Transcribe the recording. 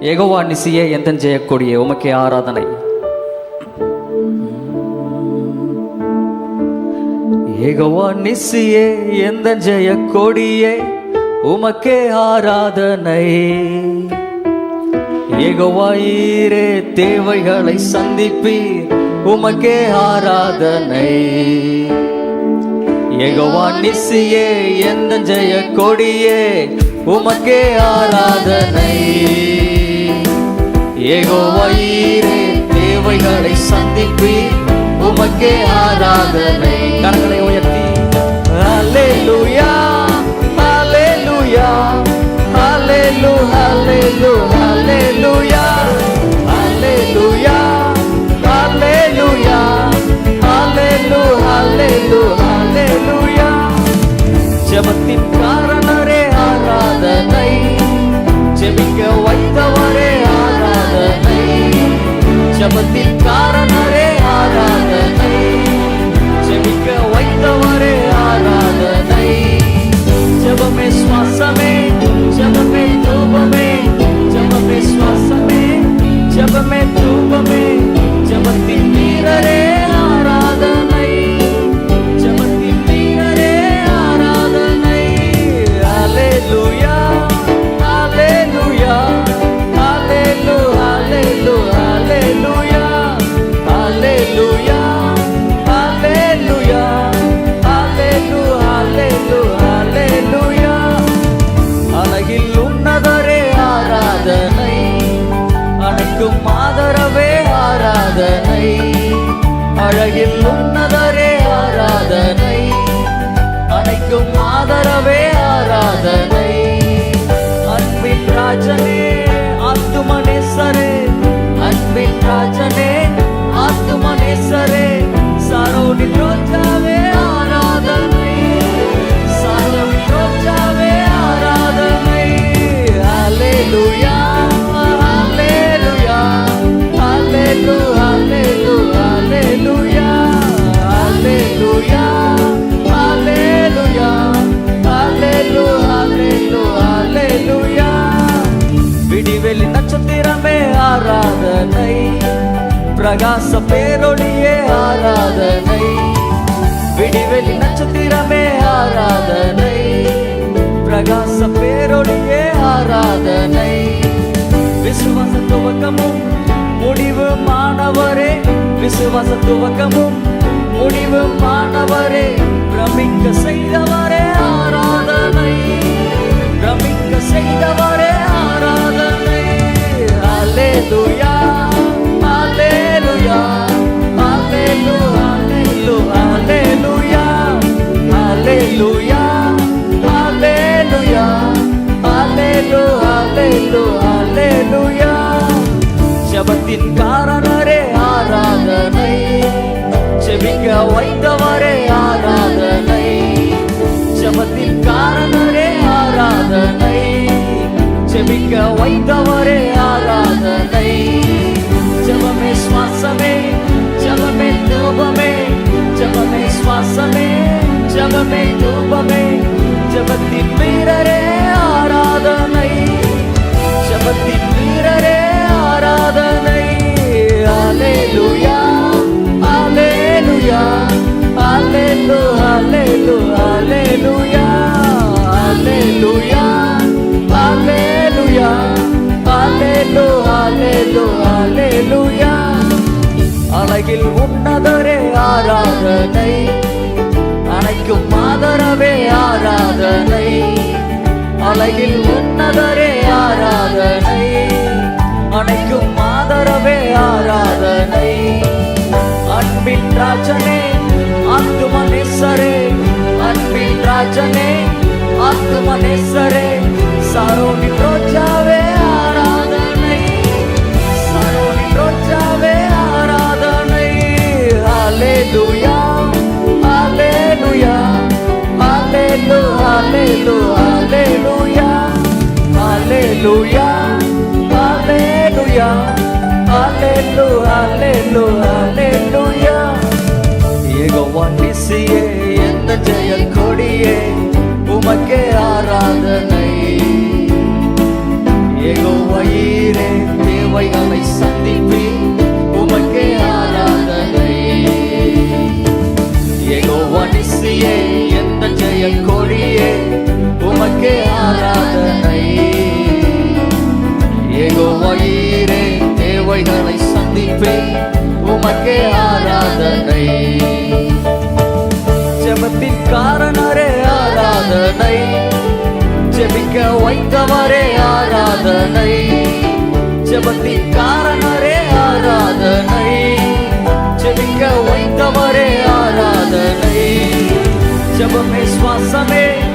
எகோவா நிசியே எந்தன் ஜெயக்கூடிய உமக்கே ஆராதனை. ஏகவா நிசியே எந்த ஜெய கொடியே உமக்கே ஆராதனை. ஏகோவாயிரே தேவைகளை சந்திப்பீர் உமக்கே ஆராதனை. ஏகவா நிசியே எந்த ஜெய கொடியே உமக்கே ஆராதனை. ஏகோவாயிரே தேவைகளை சந்திப்பீர் உமக்கே ஆராதனை. கரங்களை உயர்த்தி. ஹalleluya ஹalleluya ஹalleluya ஹalleluya. never be தரும் ஆதரவே ஆராதனை. அழகில் உன்னதரே ஆராதனை. அனைக்கும் ஆதரவே ஆராதனை. அன்பின் ராஜன் பிரகாச பேரொழியே ஆராதனை. விடிவெளி நட்சத்திரமே ஆராதனை. பிரகாச பேரொழியே ஆராதனை. விசுவாச துவக்கமும் முடிவு மாணவரே. விசுவாச துவக்கமும் முடிவு மாணவரே. பிரமிக்க செய்தவரே ஆராதனை. பிரமிக்க செய்தவரே ஆராதனை சுவாசமே ஜபமே தூபமே ஜபத்தின் வீரரே ஆராதனை. ஜபத்தின் வீரரே ஆராதனை. அலேலுயா அலேலுயா அலேலு அலேலு அலேலுயா அலேலுயா அலேலுயா அலேலு அலேலு அலேலுயா அழகில் உன்னதரே ஆராதனை. உலகில் உன்னதரே ஆராதனை. அனைக்கும் ஆதரவே ஆராதனை. அன்பின் ராஜனே ஆத்துமனேசரே அன்பின் ராஜனே. வாட்டிசியே எந்த ஜெய கொடியே உமக்கே ஆராதனை. ஏகோ வயிறே தேவைகளை சந்திப்பி உமக்கே ஆராதனை. ஏகோ வாட்டிசியே எந்த ஜெய கொடியே உமக்கே ஆராதனை. ஏகோ வயிறே தேவைகளை சந்திப்பேன் உமக்கே ஆராதனை. ஜெபிக்க வைத்தவரே ஆராதனை. ஜெபத்தின் காரணரே ஆராதனை ஜெபிக்க வைத்தவரே ஆராதனை. ஜெபமே சுவாசமே